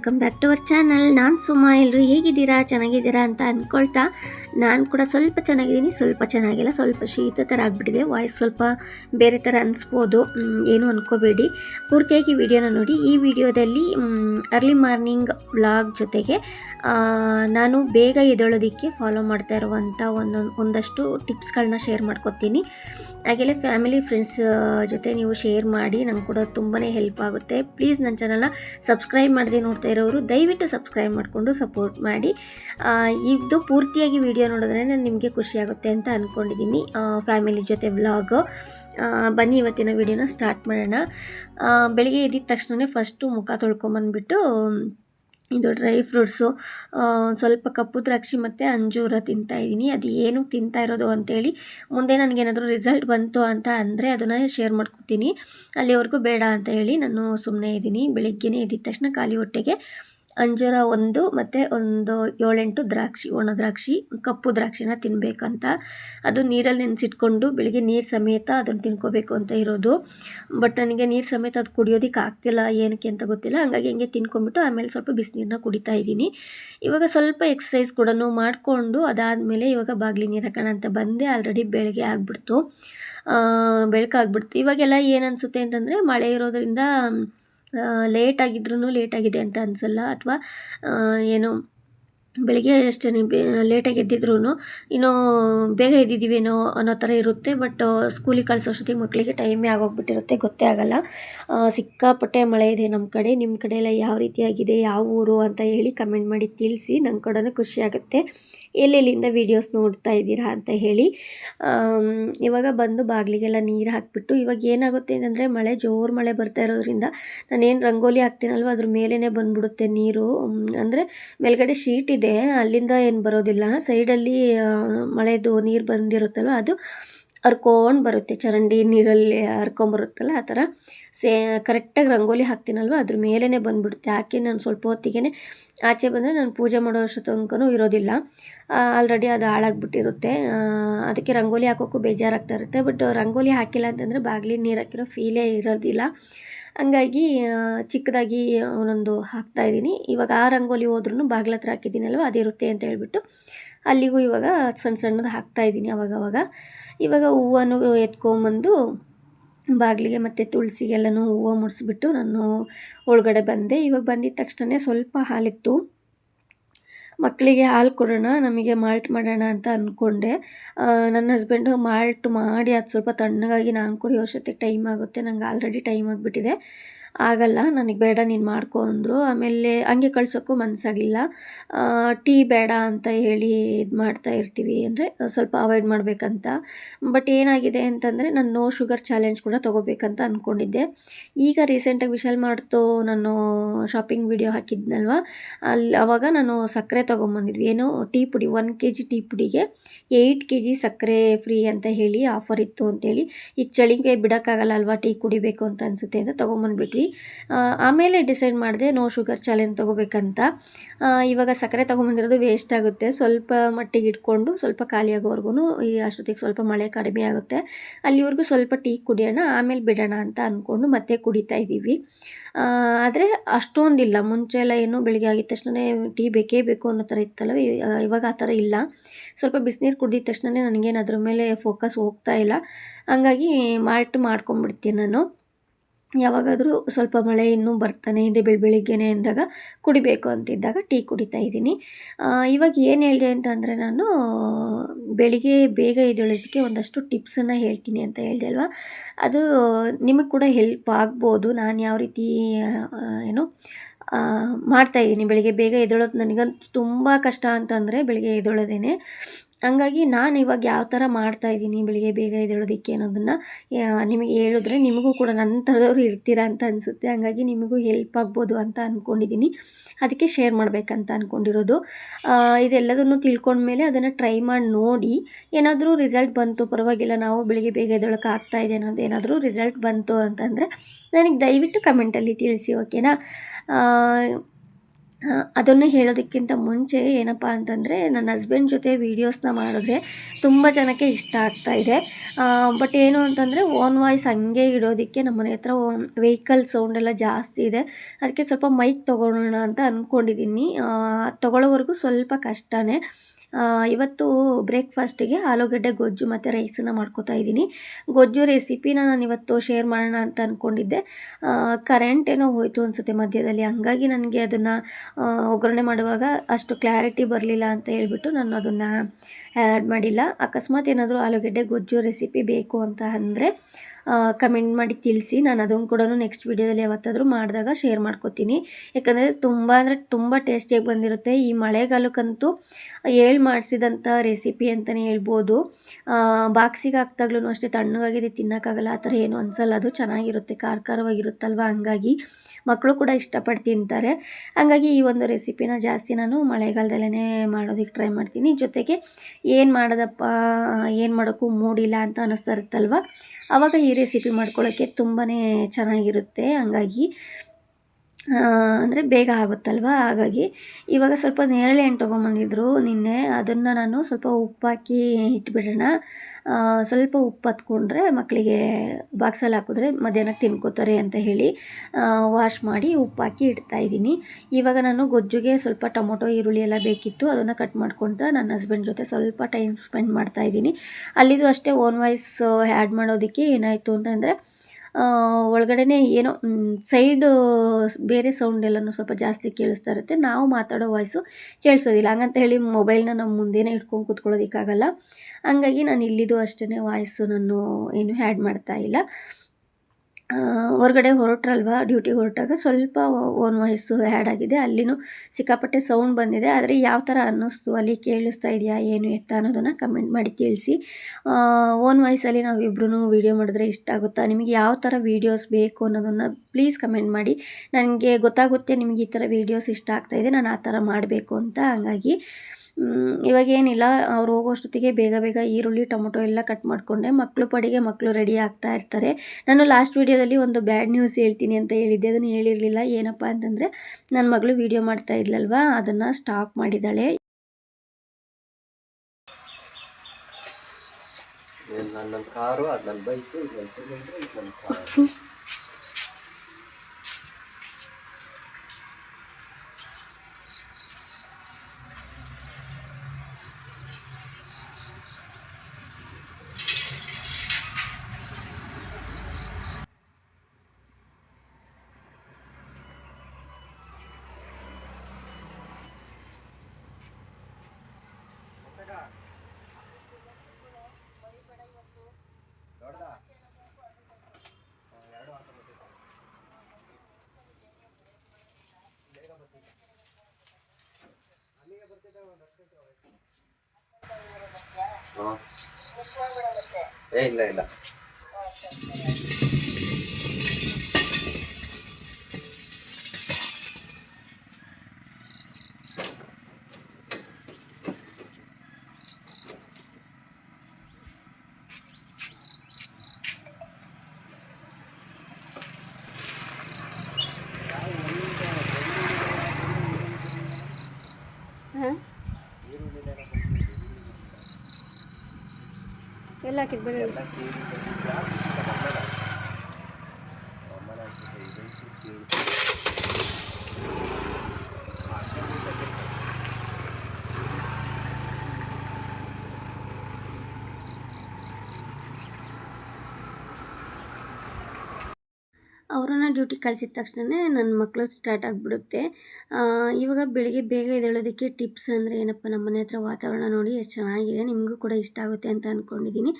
Welcome back to our channel ನಾನು ಸುಮಾ ಎಲ್ಲರೂ ಹೇಗಿದ್ದೀರಾ? ಚೆನ್ನಾಗಿದ್ದೀರಾ ಅಂತ ಅಂದ್ಕೊಳ್ತಾ ನಾನು ಕೂಡ ಸ್ವಲ್ಪ ಚೆನ್ನಾಗಿದ್ದೀನಿ, ಸ್ವಲ್ಪ ಚೆನ್ನಾಗಿಲ್ಲ, ಸ್ವಲ್ಪ ಶೀತ ಥರ ಆಗಿಬಿಟ್ಟಿದೆ. ವಾಯ್ಸ್ ಸ್ವಲ್ಪ ಬೇರೆ ಥರ ಅನಿಸ್ಬೋದು. ಏನು ಅಂದ್ಕೋಬೇಡಿ ಪೂರ್ತಿಯಾಗಿ ವಿಡಿಯೋನ ನೋಡಿ. ಈ ವಿಡಿಯೋದಲ್ಲಿ ಅರ್ಲಿ ಮಾರ್ನಿಂಗ್ ವ್ಲಾಗ್ ಜೊತೆಗೆ ನಾನು ಬೇಗ ಎದ್ದೇಳೋದಕ್ಕೆ ಫಾಲೋ ಮಾಡ್ತಾ ಇರುವಂಥ ಒಂದೊಂದು ಒಂದಷ್ಟು ಟಿಪ್ಸ್ಗಳನ್ನ ಶೇರ್ ಮಾಡ್ಕೊತೀನಿ. ಹಾಗೆಲ್ಲ ಫ್ಯಾಮಿಲಿ ಫ್ರೆಂಡ್ಸ್ ಜೊತೆ ನೀವು ಶೇರ್ ಮಾಡಿ, ನಂಗೆ ಕೂಡ ತುಂಬಾ ಹೆಲ್ಪ್ ಆಗುತ್ತೆ. ಪ್ಲೀಸ್ ನನ್ನ ಚಾನಲ್ನ ಸಬ್ಸ್ಕ್ರೈಬ್ ಮಾಡದೆ ನೋಡ್ತಾ ಇರೋರು ದಯವಿಟ್ಟು ಸಬ್ಸ್ಕ್ರೈಬ್ ಮಾಡಿಕೊಂಡು ಸಪೋರ್ಟ್ ಮಾಡಿ. ಇದು ಪೂರ್ತಿಯಾಗಿ ವಿಡಿಯೋ ನೋಡಿದ್ರೆ ನಾನು ನಿಮಗೆ ಖುಷಿಯಾಗುತ್ತೆ ಅಂತ ಅಂದ್ಕೊಂಡಿದ್ದೀನಿ ಫ್ಯಾಮಿಲಿ ಜೊತೆ ವ್ಲಾಗು ಬನ್ನಿ ಇವತ್ತಿನ ವಿಡಿಯೋನ ಸ್ಟಾರ್ಟ್ ಮಾಡೋಣ. ಬೆಳಿಗ್ಗೆ ಎದ್ದಿದ ತಕ್ಷಣವೇ ಫಸ್ಟು ಮುಖ ತೊಳ್ಕೊಂಬಂದ್ಬಿಟ್ಟು, ಇದು ಡ್ರೈ ಫ್ರೂಟ್ಸು ಸ್ವಲ್ಪ ಕಪ್ಪು ದ್ರಾಕ್ಷಿ ಮತ್ತು ಅಂಜೂರ ತಿಂತಾ ಇದ್ದೀನಿ ಅದು ಏನು ತಿಂತಾ ಇರೋದು ಅಂತೇಳಿ ಮುಂದೆ ನನಗೇನಾದರೂ ರಿಸಲ್ಟ್ ಬಂತು ಅಂತ ಅಂದರೆ ಅದನ್ನು ಶೇರ್ ಮಾಡ್ಕೊತೀನಿ. ಅಲ್ಲಿವರೆಗೂ ಬೇಡ ಅಂತ ಹೇಳಿ ನಾನು ಸುಮ್ಮನೆ ಇದ್ದೀನಿ ಬೆಳಿಗ್ಗೆನೇ ಎದ್ದಿದ ತಕ್ಷಣ ಖಾಲಿ ಹೊಟ್ಟೆಗೆ ಅಂಜೂರ ಒಂದು ಮತ್ತು ಒಂದು ಏಳೆಂಟು ದ್ರಾಕ್ಷಿ, ಒಣ ದ್ರಾಕ್ಷಿ, ಕಪ್ಪು ದ್ರಾಕ್ಷಿನ ತಿನ್ನಬೇಕಂತ ಅದು ನೀರಲ್ಲಿ ನೆನೆಸಿಟ್ಕೊಂಡು ಬೆಳಿಗ್ಗೆ ನೀರು ಸಮೇತ ಅದನ್ನು ತಿನ್ಕೋಬೇಕು ಅಂತ ಇರೋದು. ಬಟ್ ನನಗೆ ನೀರು ಸಮೇತ ಅದು ಕುಡಿಯೋದಕ್ಕೆ ಆಗ್ತಿಲ್ಲ, ಏನಕ್ಕೆ ಅಂತ ಗೊತ್ತಿಲ್ಲ. ಹಂಗಾಗಿ ಹಂಗೆ ತಿನ್ಕೊಂಬಿಟ್ಟು ಆಮೇಲೆ ಸ್ವಲ್ಪ ಬಿಸಿನೀರನ್ನ ಕುಡಿತಾ ಇದ್ದೀನಿ. ಇವಾಗ ಸ್ವಲ್ಪ ಎಕ್ಸಸೈಸ್ ಕೂಡ ಮಾಡಿಕೊಂಡು ಅದಾದಮೇಲೆ ಇವಾಗ ಬಾಗಿಲಿ ನೀರು ಹಾಕೋಣ ಅಂತ ಬಂದೆ. ಆಲ್ರೆಡಿ ಬೆಳಗ್ಗೆ ಆಗಿಬಿಡ್ತು. ಬೆಳಕಾಗ್ಬಿಡ್ತು. ಇವಾಗೆಲ್ಲ ಏನು ಅನಿಸುತ್ತೆ ಅಂತಂದರೆ ಮಳೆ ಇರೋದ್ರಿಂದ ಲೇಟ್ ಆಗಿದ್ರೂ ಲೇಟ್ ಆಗಿದೆ ಅಂತ ಅನ್ಸಲ್ಲ? ಅಥವಾ ಏನು ಬೆಳಿಗ್ಗೆ ಅಷ್ಟೇ ಲೇಟಾಗಿ ಎದ್ದಿದ್ರೂ ಇನ್ನೂ ಬೇಗ ಎದ್ದಿದ್ದೀವೇನೋ ಅನ್ನೋ ಥರ ಇರುತ್ತೆ ಬಟ್ ಸ್ಕೂಲಿಗೆ ಕಳಿಸೋಷ್ಟೊತ್ತಿಗೆ ಮಕ್ಕಳಿಗೆ ಟೈಮೇ ಆಗೋಗ್ಬಿಟ್ಟಿರುತ್ತೆ, ಗೊತ್ತೇ ಆಗಲ್ಲ. ಸಿಕ್ಕಾಪಟ್ಟೆ ಮಳೆ ಇದೆ ನಮ್ಮ ಕಡೆ ನಿಮ್ಮ ಕಡೆ ಎಲ್ಲ ಯಾವ ರೀತಿಯಾಗಿದೆ, ಯಾವ ಊರು ಅಂತ ಹೇಳಿ ಕಮೆಂಟ್ ಮಾಡಿ ತಿಳಿಸಿ ನನ್ನ ಕಡೆಯೂ ಖುಷಿ ಆಗುತ್ತೆ. ಎಲ್ಲೆಲ್ಲಿಂದ ವೀಡಿಯೋಸ್ ನೋಡ್ತಾ ಇದ್ದೀರಾ ಅಂತ ಹೇಳಿ. ಇವಾಗ ಬಂದು ಬಾಗಿಲಿಗೆಲ್ಲ ನೀರು ಹಾಕಿಬಿಟ್ಟು, ಇವಾಗ ಏನಾಗುತ್ತೆ ಅಂತಂದರೆ ಮಳೆ ಜೋರು ಮಳೆ ಬರ್ತಾ ಇರೋದ್ರಿಂದ ನಾನೇನು ರಂಗೋಲಿ ಹಾಕ್ತೀನಲ್ವ, ಅದ್ರ ಮೇಲೇ ಬಂದುಬಿಡುತ್ತೆ ನೀರು. ಅಂದರೆ ಮೇಲ್ಗಡೆ ಶೀಟ್ ಇದೆ. ಅಲ್ಲಿಂದ ಏನು ಬರೋದಿಲ್ಲ. ಸೈಡಲ್ಲಿ ಮಳೆದು ನೀರು ಬಂದಿರುತ್ತಲ್ವ ಅದು ಹರ್ಕೊಂಡು ಬರುತ್ತೆ. ಚರಂಡಿ, ನೀರಲ್ಲಿ ಹರ್ಕೊಂಬರುತ್ತಲ್ಲ ಆ ಥರ. ಸೇ ಕರೆಕ್ಟಾಗಿ ರಂಗೋಲಿ ಹಾಕ್ತೀನಲ್ವ? ಅದ್ರ ಮೇಲೇ ಬಂದುಬಿಡುತ್ತೆ. ಹಾಕಿ ನಾನು ಸ್ವಲ್ಪ ಹೊತ್ತಿಗೆ ಆಚೆ ಬಂದರೆ ನಾನು ಪೂಜೆ ಮಾಡೋ ಅಷ್ಟು ತನಕನೂ ಇರೋದಿಲ್ಲ ಆಲ್ರೆಡಿ ಅದು ಹಾಳಾಗ್ಬಿಟ್ಟಿರುತ್ತೆ. ಅದಕ್ಕೆ ರಂಗೋಲಿ ಹಾಕೋಕ್ಕೂ ಬೇಜಾರಾಗ್ತಾ ಇರುತ್ತೆ. ಬಟ್ ರಂಗೋಲಿ ಹಾಕಿಲ್ಲ ಅಂತಂದರೆ ಬಾಗಿಲಿ ನೀರು ಹಾಕಿರೋ ಫೀಲೇ ಇರೋದಿಲ್ಲ. ಹಂಗಾಗಿ ಚಿಕ್ಕದಾಗಿ ಒಂದೊಂದು ಹಾಕ್ತಾ ಇದ್ದೀನಿ. ಇವಾಗ ಆ ರಂಗೋಲಿ ಹೋದ್ರೂ ಬಾಗಿಲ ಹತ್ರ ಹಾಕಿದ್ದೀನಲ್ವ? ಅದಿರುತ್ತೆ ಅಂತ ಹೇಳ್ಬಿಟ್ಟು ಅಲ್ಲಿಗೂ ಇವಾಗ ಸಣ್ಣ ಸಣ್ಣದು ಹಾಕ್ತಾ ಇದ್ದೀನಿ ಅವಾಗವಾಗ. ಇವಾಗ ಹೂವನ್ನು ಎತ್ಕೊಂಬಂದು ಬಾಗಿಲಿಗೆ ಮತ್ತು ತುಳಸಿಗೆಲ್ಲನೂ ಹೂವು ಮುಡಿಸ್ಬಿಟ್ಟು ನಾನು ಒಳಗಡೆ ಬಂದೆ. ಇವಾಗ ಬಂದಿದ್ದ ತಕ್ಷಣ ಸ್ವಲ್ಪ ಹಾಲಿತ್ತು. ಮಕ್ಕಳಿಗೆ ಹಾಲು ಕೊಡೋಣ, ನಮಗೆ ಮಾಲ್ಟ್ ಮಾಡೋಣ ಅಂತ ಅಂದ್ಕೊಂಡೆ ನನ್ನ ಹಸ್ಬೆಂಡು ಮಾಲ್ಟ್ ಮಾಡಿ ಅದು ಸ್ವಲ್ಪ ತಣ್ಣಗಾಗಿ ನಾನು ಕುಡಿಯೋ ಅಷ್ಟೊತ್ತಿಗೆ ಟೈಮ್ ಆಗುತ್ತೆ. ನಂಗೆ ಆಲ್ರೆಡಿ ಟೈಮ್ ಆಗಿಬಿಟ್ಟಿದೆ. ಆಗಲ್ಲ, ನನಗೆ ಬೇಡ ನೀನು ಮಾಡ್ಕೊ ಆಮೇಲೆ ಹಂಗೆ ಕಳ್ಸೋಕ್ಕೂ ಮನಸ್ಸಾಗಿಲ್ಲ ಟೀ ಬೇಡ ಅಂತ ಹೇಳಿ ಇದು ಮಾಡ್ತಾ ಇರ್ತೀವಿ ಅಂದರೆ ಸ್ವಲ್ಪ ಅವಾಯ್ಡ್ ಮಾಡಬೇಕಂತ. ಬಟ್ ಏನಾಗಿದೆ ಅಂತಂದರೆ ನಾನು ನೋ ಶುಗರ್ ಚಾಲೆಂಜ್ ಕೂಡ ತೊಗೋಬೇಕಂತ ಅಂದ್ಕೊಂಡಿದ್ದೆ ಈಗ ರೀಸೆಂಟಾಗಿ ವಿಶಾಲ್ ಮಾಡ್ತು ನಾನು ಶಾಪಿಂಗ್ ವಿಡಿಯೋ ಹಾಕಿದ್ನಲ್ವ? ಅಲ್ಲಿ ಅವಾಗ ನಾನು ಸಕ್ಕರೆ ತೊಗೊಂಬಂದಿದ್ವಿ. ಏನು ಟೀ ಪುಡಿ ಒನ್ ಕೆ ಜಿ ಟೀ ಪುಡಿಗೆ ಏಯ್ಟ್ ಕೆ ಜಿ ಸಕ್ಕರೆ ಫ್ರೀ ಅಂತ ಹೇಳಿ ಆಫರ್ ಇತ್ತು ಅಂತೇಳಿ. ಈಗ ಚಳಿಗೆ ಬಿಡೋಕ್ಕಾಗಲ್ಲ ಅಲ್ವಾ ಟೀ ಕುಡಿಬೇಕು ಅಂತ ಅನಿಸುತ್ತೆ ಅಂತ ತೊಗೊಂಬಂದ್ಬಿಟ್ವಿ. ಆ, ಆಮೇಲೆ ಡಿಸೈಡ್ ಮಾಡಿದೆ ನೋ ಶುಗರ್ ಚಾಲೆಂಜ್ ತೊಗೋಬೇಕಂತ. ಇವಾಗ ಸಕ್ಕರೆ ತೊಗೊಂಬಂದಿರೋದು ವೇಸ್ಟ್ ಆಗುತ್ತೆ. ಸ್ವಲ್ಪ ಮಟ್ಟಿಗೆ ಇಟ್ಕೊಂಡು ಸ್ವಲ್ಪ ಖಾಲಿಯಾಗೋವರೆಗೂ ಈ ಅಷ್ಟೊತ್ತಿಗೆ ಸ್ವಲ್ಪ ಮಳೆ ಕಡಿಮೆ ಆಗುತ್ತೆ. ಅಲ್ಲಿವರೆಗೂ ಸ್ವಲ್ಪ ಟೀ ಕುಡಿಯೋಣ ಆಮೇಲೆ ಬಿಡೋಣ ಅಂತ ಅಂದ್ಕೊಂಡು ಮತ್ತೆ ಕುಡಿತಾ ಇದ್ದೀವಿ. ಆದರೆ ಅಷ್ಟೊಂದಿಲ್ಲ. ಮುಂಚೆ ಎಲ್ಲ ಏನು ಬೆಳಿಗ್ಗೆ ಆಗಿದ ತಕ್ಷಣ ಟೀ ಬೇಕೇ ಬೇಕು ಅನ್ನೋ ಥರ ಇತ್ತಲ್ಲ ಇವಾಗ ಆ ಥರ ಇಲ್ಲ. ಸ್ವಲ್ಪ ಬಿಸಿನೀರು ಕುಡಿದ ತಕ್ಷಣ ನನಗೇನು ಅದ್ರ ಮೇಲೆ ಫೋಕಸ್ ಹೋಗ್ತಾ ಇಲ್ಲ. ಹಂಗಾಗಿ ಮಾಲ್ಟ್ ಮಾಡ್ಕೊಂಬಿಡ್ತೀನಿ ನಾನು. ಯಾವಾಗಾದರೂ ಸ್ವಲ್ಪ ಮಳೆ ಇನ್ನೂ ಬರ್ತಾನೆ ಇದೆ, ಬೆಳ, ಬೆಳಿಗ್ಗೆನೆ ಅಂದಾಗ ಕುಡಿಬೇಕು ಅಂತಿದ್ದಾಗ ಟೀ ಕುಡಿತಾ ಇದ್ದೀನಿ. ಇವಾಗ ಏನು ಹೇಳಿದೆ ಅಂತಂದರೆ ನಾನು ಬೆಳಿಗ್ಗೆ ಬೇಗ ಎದ್ದೇಳೋದಕ್ಕೆ ಒಂದಷ್ಟು ಟಿಪ್ಸನ್ನು ಹೇಳ್ತೀನಿ ಅಂತ ಹೇಳಿದೆ ಅಲ್ವಾ? ಅದು ನಿಮಗೆ ಕೂಡ ಹೆಲ್ಪ್ ಆಗ್ಬೋದು. ನಾನು ಯಾವ ರೀತಿ ಏನು ಮಾಡ್ತಾಯಿದ್ದೀನಿ ಬೆಳಿಗ್ಗೆ ಬೇಗ ಎದ್ದೇಳೋದು ನನಗಂತೂ ತುಂಬ ಕಷ್ಟ ಅಂತಂದರೆ ಬೆಳಿಗ್ಗೆ ಎದ್ದೇಳೋದೇನೆ. ಹಂಗಾಗಿ ನಾನು ಇವಾಗ ಯಾವ ಥರ ಮಾಡ್ತಾ ಇದ್ದೀನಿ ಬೆಳಿಗ್ಗೆ ಬೇಗ ಎದ್ದೇಳೋದಕ್ಕೆ ಅನ್ನೋದನ್ನು ನಿಮಗೆ ಹೇಳಿದ್ರೆ ನಿಮಗೂ ಕೂಡ ನನ್ನ ಥರದವ್ರು ಇರ್ತೀರಾ ಅಂತ ಅನಿಸುತ್ತೆ. ಹಂಗಾಗಿ ನಿಮಗೂ ಹೆಲ್ಪ್ ಆಗ್ಬೋದು ಅಂತ ಅಂದ್ಕೊಂಡಿದ್ದೀನಿ ಅದಕ್ಕೆ ಶೇರ್ ಮಾಡಬೇಕಂತ ಅಂದ್ಕೊಂಡಿರೋದು ಇದೆಲ್ಲದನ್ನು ತಿಳ್ಕೊಂಡ್ಮೇಲೆ ಅದನ್ನು ಟ್ರೈ ಮಾಡಿ ನೋಡಿ, ಏನಾದರೂ ರಿಸಲ್ಟ್ ಬಂತು, ಪರವಾಗಿಲ್ಲ ನಾವು ಬೆಳಿಗ್ಗೆ ಬೇಗ ಎದ್ದೇಳೋಕೆ ಆಗ್ತಾ ಇದೆ ಅನ್ನೋದು ಏನಾದರೂ ರಿಸಲ್ಟ್ ಬಂತು ಅಂತಂದರೆ, ನನಗೆ ದಯವಿಟ್ಟು ಕಮೆಂಟಲ್ಲಿ ತಿಳಿಸಿ ಓಕೆನಾ ಅದನ್ನು ಹೇಳೋದಕ್ಕಿಂತ ಮುಂಚೆ ಏನಪ್ಪ ಅಂತಂದರೆ ನನ್ನ ಹಸ್ಬೆಂಡ್ ಜೊತೆ ವೀಡಿಯೋಸ್ನ ಮಾಡಿದ್ರೆ ತುಂಬ ಜನಕ್ಕೆ ಇಷ್ಟ ಆಗ್ತಾ ಇದೆ. ಬಟ್ ಏನು ಅಂತಂದರೆ ಓನ್ ವಾಯ್ಸ್ ಹಂಗೆ ಇಡೋದಕ್ಕೆ ನಮ್ಮ ಮನೆ ಹತ್ರ ವೆಹಿಕಲ್ ಸೌಂಡ್ ಎಲ್ಲ ಜಾಸ್ತಿ ಇದೆ. ಅದಕ್ಕೆ ಸ್ವಲ್ಪ ಮೈಕ್ ತೊಗೊಳೋಣ ಅಂತ ಅಂದ್ಕೊಂಡಿದ್ದೀನಿ ತೊಗೊಳ್ಳೋವರೆಗೂ ಸ್ವಲ್ಪ ಕಷ್ಟನೇ. ಇವತ್ತು ಬ್ರೇಕ್ಫಾಸ್ಟಿಗೆ ಆಲೂಗಡ್ಡೆ, ಗೊಜ್ಜು ಮತ್ತು ರೈಸನ್ನು ಮಾಡ್ಕೋತಾ ಇದ್ದೀನಿ. ಗೊಜ್ಜು ರೆಸಿಪಿನ ನಾನು ಇವತ್ತು ಶೇರ್ ಮಾಡೋಣ ಅಂತ ಅಂದ್ಕೊಂಡಿದ್ದೆ ಕರೆಂಟ್ ಏನೋ ಹೋಯಿತು ಅನಿಸುತ್ತೆ ಮಧ್ಯದಲ್ಲಿ. ಹಂಗಾಗಿ ನನಗೆ ಅದನ್ನು ಒಗ್ಗರಣೆ ಮಾಡುವಾಗ ಅಷ್ಟು ಕ್ಲಾರಿಟಿ ಬರಲಿಲ್ಲ ಅಂತ ಹೇಳ್ಬಿಟ್ಟು ನಾನು ಅದನ್ನು ಆ್ಯಡ್ ಮಾಡಿಲ್ಲ. ಅಕಸ್ಮಾತ್ ಏನಾದರೂ ಆಲೂಗಡ್ಡೆ ಗೊಜ್ಜು ರೆಸಿಪಿ ಬೇಕು ಅಂತ ಅಂದರೆ ಕಮೆಂಟ್ ಮಾಡಿ ತಿಳಿಸಿ. ನಾನು ಅದನ್ನು ಕೂಡ ನೆಕ್ಸ್ಟ್ ವೀಡಿಯೋದಲ್ಲಿ ಯಾವತ್ತಾದರೂ ಮಾಡಿದಾಗ ಶೇರ್ ಮಾಡ್ಕೋತೀನಿ. ಯಾಕಂದರೆ ತುಂಬ ಅಂದರೆ ತುಂಬ ಟೇಸ್ಟಿಯಾಗಿ ಬಂದಿರುತ್ತೆ. ಈ ಮಳೆಗಾಲಕ್ಕಂತೂ ಏಳು ಮಾಡಿಸಿದಂಥ ರೆಸಿಪಿ ಅಂತಲೇ ಹೇಳ್ಬೋದು. ಬಾಕ್ಸಿಗೆ ಹಾಕ್ದಾಗ್ಲೂ ಅಷ್ಟೇ ತಣ್ಣಗಾಗಿದೆ, ತಿನ್ನೋಕ್ಕಾಗಲ್ಲ, ಆ ಥರ ಏನು ಅನಿಸಲ್ಲ. ಅದು ಚೆನ್ನಾಗಿರುತ್ತೆ ಖಾರ ಖಾರವಾಗಿರುತ್ತಲ್ವ ಹಂಗಾಗಿ ಮಕ್ಕಳು ಕೂಡ ಇಷ್ಟಪಟ್ಟು ತಿಂತಾರೆ. ಹಂಗಾಗಿ ಈ ಒಂದು ರೆಸಿಪಿನ ಜಾಸ್ತಿ ನಾನು ಮಳೆಗಾಲದಲ್ಲೇ ಮಾಡೋದಕ್ಕೆ ಟ್ರೈ ಮಾಡ್ತೀನಿ. ಜೊತೆಗೆ ಏನು ಮಾಡೋದಪ್ಪ? ಏನು ಮಾಡೋಕ್ಕೂ ಮೂಡಿಲ್ಲ ಅಂತ ಅನ್ನಿಸ್ತಾ ಇರುತ್ತಲ್ವ? ಆವಾಗ ಈ ರೆಸಿಪಿ ಮಾಡ್ಕೊಳ್ಳೋಕ್ಕೆ ತುಂಬಾ ಚೆನ್ನಾಗಿರುತ್ತೆ. ಹಂಗಾಗಿ ಅಂದರೆ ಬೇಗ ಆಗುತ್ತಲ್ವ? ಹಾಗಾಗಿ ಇವಾಗ ಸ್ವಲ್ಪ ನೇರಳೆ ಹಣ್ಣು ತೊಗೊಂಬಂದಿದ್ರು ನಿನ್ನೆ. ಅದನ್ನು ನಾನು ಸ್ವಲ್ಪ ಉಪ್ಪಾಕಿ ಇಟ್ಬಿಡೋಣ. ಸ್ವಲ್ಪ ಉಪ್ಪು ಹತ್ಕೊಂಡ್ರೆ ಮಕ್ಕಳಿಗೆ ಬಾಕ್ಸಲ್ಲಿ ಹಾಕಿದ್ರೆ ಮಧ್ಯಾಹ್ನಕ್ಕೆ ತಿನ್ಕೋತಾರೆ ಅಂತ ಹೇಳಿ ವಾಶ್ ಮಾಡಿ ಉಪ್ಪಾಕಿ ಇಡ್ತಾಯಿದ್ದೀನಿ ಇವಾಗ ನಾನು ಗೊಜ್ಜುಗೆ ಸ್ವಲ್ಪ ಟೊಮೊಟೊ, ಈರುಳ್ಳಿ ಎಲ್ಲ ಬೇಕಿತ್ತು. ಅದನ್ನು ಕಟ್ ಮಾಡ್ಕೊತ ನನ್ನ ಹಸ್ಬೆಂಡ್ ಜೊತೆ ಸ್ವಲ್ಪ ಟೈಮ್ ಸ್ಪೆಂಡ್ ಮಾಡ್ತಾಯಿದ್ದೀನಿ ಅಲ್ಲಿದು ಅಷ್ಟೇ ಓನ್ ವಾಯ್ಸ್ ಆ್ಯಡ್ ಮಾಡೋದಕ್ಕೆ ಏನಾಯಿತು ಅಂತಂದರೆ ಒಳಗಡೆನೇ ಏನೋ ಸೈಡು, ಬೇರೆ ಸೌಂಡ್ ಎಲ್ಲನೂ ಸ್ವಲ್ಪ ಜಾಸ್ತಿ ಕೇಳಿಸ್ತಾ ಇರುತ್ತೆ. ನಾವು ಮಾತಾಡೋ ವಾಯ್ಸು ಕೇಳಿಸೋದಿಲ್ಲ. ಹಂಗಂತ ಹೇಳಿ ಮೊಬೈಲ್ನ ನಮ್ಮ ಮುಂದೆನೇ ಇಟ್ಕೊಂಡು ಕೂತ್ಕೊಳ್ಳೋದಕ್ಕಾಗಲ್ಲ ಹಂಗಾಗಿ ನಾನು ಇಲ್ಲಿದು ಅಷ್ಟೇ ವಾಯ್ಸು ನಾನು ಏನು ಹ್ಯಾಡ್ ಮಾಡ್ತಾ ಇಲ್ಲ. ಹೊರಗಡೆ ಹೊರಟ್ರಲ್ವ? ಡ್ಯೂಟಿಗೆ ಹೊರಟಾಗ ಸ್ವಲ್ಪ ಓನ್ ವಾಯ್ಸು ಆ್ಯಡ್ ಆಗಿದೆ. ಅಲ್ಲಿನೂ ಸಿಕ್ಕಾಪಟ್ಟೆ ಸೌಂಡ್ ಬಂದಿದೆ. ಆದರೆ ಯಾವ ಥರ ಅನ್ನಿಸ್ತು? ಅಲ್ಲಿ ಕೇಳಿಸ್ತಾ ಇದೆಯಾ? ಏನು ಎತ್ತ ಅನ್ನೋದನ್ನು ಕಮೆಂಟ್ ಮಾಡಿ ತಿಳಿಸಿ. ಓನ್ ವಾಯ್ಸಲ್ಲಿ ನಾವಿಬ್ರು ವೀಡಿಯೋ ಮಾಡಿದ್ರೆ ಇಷ್ಟ ಆಗುತ್ತಾ? ನಿಮಗೆ ಯಾವ ಥರ ವೀಡಿಯೋಸ್ ಬೇಕು ಅನ್ನೋದನ್ನು ಪ್ಲೀಸ್ ಕಮೆಂಟ್ ಮಾಡಿ. ನನಗೆ ಗೊತ್ತಾಗುತ್ತೆ ನಿಮಗೆ ಈ ಥರ ವೀಡಿಯೋಸ್ ಇಷ್ಟ ಆಗ್ತಾಯಿದೆ ನಾನು ಆ ಥರ ಮಾಡಬೇಕು ಅಂತ. ಹಾಗಾಗಿ ಇವಾಗೇನಿಲ್ಲ ಅವ್ರು ಹೋಗೋಷ್ಟೊತ್ತಿಗೆ ಬೇಗ ಬೇಗ ಈರುಳ್ಳಿ, ಟೊಮೊಟೊ ಎಲ್ಲ ಕಟ್ ಮಾಡಿಕೊಂಡೆ. ಮಕ್ಕಳು ಪಡಿಗೆ ಮಕ್ಕಳು ರೆಡಿ ಆಗ್ತಾ ಇರ್ತಾರೆ. ನಾನು ಲಾಸ್ಟ್ ವೀಡಿಯೋದಲ್ಲಿ ಒಂದು ಬ್ಯಾಡ್ ನ್ಯೂಸ್ ಹೇಳ್ತೀನಿ ಅಂತ ಹೇಳಿದ್ದೆ, ಅದನ್ನು ಹೇಳಿರಲಿಲ್ಲ. ಏನಪ್ಪ ಅಂತಂದರೆ ನನ್ನ ಮಗಳು ವೀಡಿಯೋ ಮಾಡ್ತಾ ಇದ್ಲಲ್ವ, ಅದನ್ನು ಸ್ಟಾಪ್ ಮಾಡಿದ್ದಾಳೆ ನನ್ನ ಕಾರು ನನ್ನ ಬೈಕು ನನ್ನ ಏ ಇಲ್ಲ ಇಲ್ಲ ಎಲ್ಲ ಹಾಕಿದ್ ಎಲ್ಲ ಕೇಳಿ ಡ್ಯೂಟಿ ಕಳಿಸಿದ ತಕ್ಷಣ ನನ್ನ ಮಕ್ಕಳು ಸ್ಟಾರ್ಟ್ ಆಗಿಬಿಡುತ್ತೆ. ಇವಾಗ ಬೆಳಿಗ್ಗೆ ಬೇಗ ಎದ್ದೇಳೋದಕ್ಕೆ ಟಿಪ್ಸ್ ಅಂದರೆ ಏನಪ್ಪ, ನಮ್ಮ ಮನೆ ಹತ್ರ ವಾತಾವರಣ ನೋಡಿ ಎಷ್ಟು ಚೆನ್ನಾಗಿದೆ, ನಿಮಗೂ ಕೂಡ ಇಷ್ಟ ಆಗುತ್ತೆ ಅಂತ ಅಂದ್ಕೊಂಡಿದ್ದೀನಿ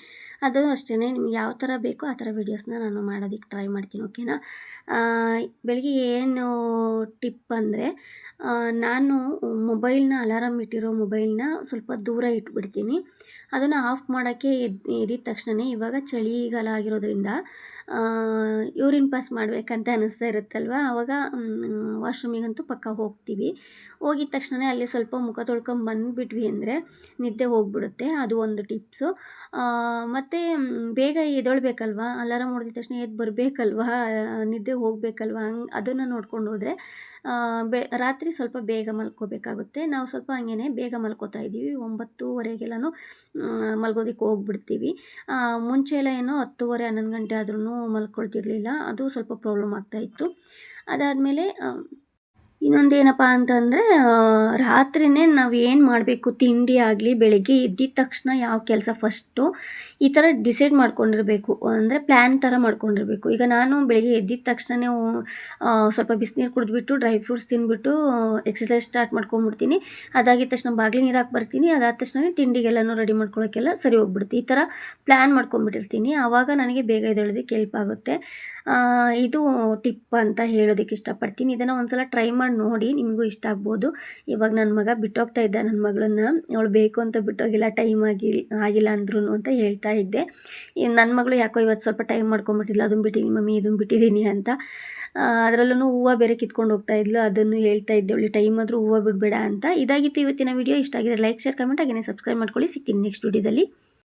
ಅದು ಅಷ್ಟೇ ನಿಮ್ಗೆ ಯಾವ ಥರ ಬೇಕೋ ಆ ಥರ ವೀಡಿಯೋಸ್ನ ನಾನು ಮಾಡೋದಕ್ಕೆ ಟ್ರೈ ಮಾಡ್ತೀನಿ ಓಕೆನಾ ಬೆಳಿಗ್ಗೆ ಏನು ಟಿಪ್ ಅಂದರೆ ನಾನು ಮೊಬೈಲ್ನ ಅಲಾರಾಮ್ ಇಟ್ಟಿರೋ ಮೊಬೈಲ್ನ ಸ್ವಲ್ಪ ದೂರ ಇಟ್ಬಿಡ್ತೀನಿ. ಅದನ್ನು ಆಫ್ ಮಾಡೋಕ್ಕೆ ಎದ್ ಎದ್ದಿದ ತಕ್ಷಣವೇ ಇವಾಗ ಚಳಿಗಾಲ ಆಗಿರೋದ್ರಿಂದ ಯೂರಿನ್ ಪಾಸ್ ಮಾಡಬೇಕಂತ ಅನ್ನಿಸ್ತಾ ಇರುತ್ತಲ್ವ? ಆವಾಗ ವಾಶ್ರೂಮಿಗಂತೂ ಪಕ್ಕ ಹೋಗ್ತೀವಿ. ಹೋಗಿದ ತಕ್ಷಣ ಅಲ್ಲಿ ಸ್ವಲ್ಪ ಮುಖ ತೊಳ್ಕೊಂಡು ಬಂದುಬಿಟ್ವಿ ಅಂದರೆ ನಿದ್ದೆ ಹೋಗ್ಬಿಡುತ್ತೆ. ಅದು ಒಂದು ಟಿಪ್ಸು. ಮತ್ತು ಬೇಗ ಎದೊಳ್ಬೇಕಲ್ವ ಅಲಾರಾಮ್ ಹೊಡೆದ ತಕ್ಷಣ ಎದ್ದು ಬರಬೇಕಲ್ವ? ನಿದ್ದೆ ಹೋಗಬೇಕಲ್ವ? ಹಂಗೆ ಅದನ್ನು ನೋಡ್ಕೊಂಡು ಹೋದರೆ ಬೆ, ರಾತ್ರಿ ಸ್ವಲ್ಪ ಬೇಗ ಮಲ್ಕೋಬೇಕಾಗುತ್ತೆ. ನಾವು ಸ್ವಲ್ಪ ಹಂಗೇ ಬೇಗ ಮಲ್ಕೋತಾ ಇದ್ದೀವಿ. ಒಂಬತ್ತುವರೆಗೆಲ್ಲನೂ ಮಲ್ಗೋದಕ್ಕೆ ಹೋಗ್ಬಿಡ್ತೀವಿ. ಮುಂಚೆ ಎಲ್ಲ ಏನೋ ಹತ್ತುವರೆ, ಹನ್ನೊಂದು ಗಂಟೆ ಆದ್ರೂ ಮಲ್ಕೊಳ್ತಿರ್ಲಿಲ್ಲ. ಅದು ಸ್ವಲ್ಪ ಪ್ರಾಬ್ಲಮ್ ಆಗ್ತಾಯಿತ್ತು ಅದಾದಮೇಲೆ ಇನ್ನೊಂದೇನಪ್ಪ ಅಂತಂದರೆ ರಾತ್ರಿಯೇ ನಾವು ಏನು ಮಾಡಬೇಕು? ತಿಂಡಿ ಆಗಲಿ, ಬೆಳಗ್ಗೆ ಎದ್ದಿದ ತಕ್ಷಣ ಯಾವ ಕೆಲಸ ಫಸ್ಟು ಈ ಥರ ಡಿಸೈಡ್ ಮಾಡ್ಕೊಂಡಿರಬೇಕು. ಅಂದರೆ ಪ್ಲ್ಯಾನ್ ಥರ ಮಾಡ್ಕೊಂಡಿರಬೇಕು. ಈಗ ನಾನು ಬೆಳಗ್ಗೆ ಎದ್ದಿದ ತಕ್ಷಣವೇ ಸ್ವಲ್ಪ ಬಿಸಿನೀರು ಕುಡಿದ್ಬಿಟ್ಟು ಡ್ರೈ ಫ್ರೂಟ್ಸ್ ತಿಂದ್ಬಿಟ್ಟು ಎಕ್ಸಸೈಸ್ ಸ್ಟಾರ್ಟ್ ಮಾಡ್ಕೊಂಡ್ಬಿಡ್ತೀನಿ. ಅದಾಗಿದ ತಕ್ಷಣ ಬಾಗಿಲು ನೀರು ಹಾಕಿ ಬರ್ತೀನಿ. ಅದಾದ ತಕ್ಷಣವೇ ತಿಂಡಿಗೆಲ್ಲನೂ ರೆಡಿ ಮಾಡ್ಕೊಳ್ಳೋಕ್ಕೆಲ್ಲ ಸರಿ ಹೋಗ್ಬಿಡುತ್ತೆ. ಈ ಥರ ಪ್ಲ್ಯಾನ್ ಮಾಡ್ಕೊಂಡ್ಬಿಟ್ಟಿರ್ತೀನಿ. ಆವಾಗ ನನಗೆ ಬೇಗ ಎದ್ದೇಳೋದಕ್ಕೆ ಹೆಲ್ಪ್ ಆಗುತ್ತೆ. ಇದು ಟಿಪ್ ಅಂತ ಹೇಳೋದಕ್ಕೆ ಇಷ್ಟಪಡ್ತೀನಿ. ಇದನ್ನು ಒಂದು ಸಲ ಟ್ರೈ ಮಾಡಿ ನೋಡಿ ನಿಮಗೂ ಇಷ್ಟ ಆಗ್ಬೋದು. ಇವಾಗ ನನ್ನ ಮಗ ಬಿಟ್ಟೋಗ್ತಾ ಇದ್ದ. ನನ್ನ ಮಗಳನ್ನ ಅವಳು ಬೇಕು ಅಂತ ಬಿಟ್ಟೋಗಿಲ್ಲ, ಟೈಮ್ ಆಗಿ ಆಗಿಲ್ಲ ಅಂದ್ರೂ ಅಂತ ಹೇಳ್ತಾ ಇದ್ದೆ. ನನ್ನ ಮಗಳು ಯಾಕೋ ಇವತ್ತು ಸ್ವಲ್ಪ ಟೈಮ್ ಮಾಡ್ಕೊಂಬಿಟ್ಟಿಲ್ಲ ಅದನ್ನು ಬಿಟ್ಟಿದ್ದೀನಿ ಮಮ್ಮಿ ಇದನ್ನು ಬಿಟ್ಟಿದ್ದೀನಿ ಅಂತ. ಅದರಲ್ಲೂ ಹೂವು ಬೇರೆ ಕಿತ್ಕೊಂಡು ಹೋಗ್ತಾ ಇದ್ಲು, ಅದನ್ನು ಹೇಳ್ತಾ ಇದ್ದೆ. ಅವಳು ಟೈಮ್ ಆದರೂ ಹೂವು ಬಿಡಬೇಡ ಅಂತ. ಇದಾಗಿತ್ತು ಇವತ್ತಿನ ವಿಡಿಯೋ. ಇಷ್ಟ ಆಗಿದೆ ಲೈಕ್, ಶೇರ್, ಕಮೆಂಟ್ ಹಾಗೆಯೇ ಸಬ್ಸ್ಕ್ರೈಬ್ ಮಾಡ್ಕೊಳ್ಳಿ. ಸಿಗ್ತೀನಿ ನೆಕ್ಸ್ಟ್ ವಿಡಿಯೋದಲ್ಲಿ.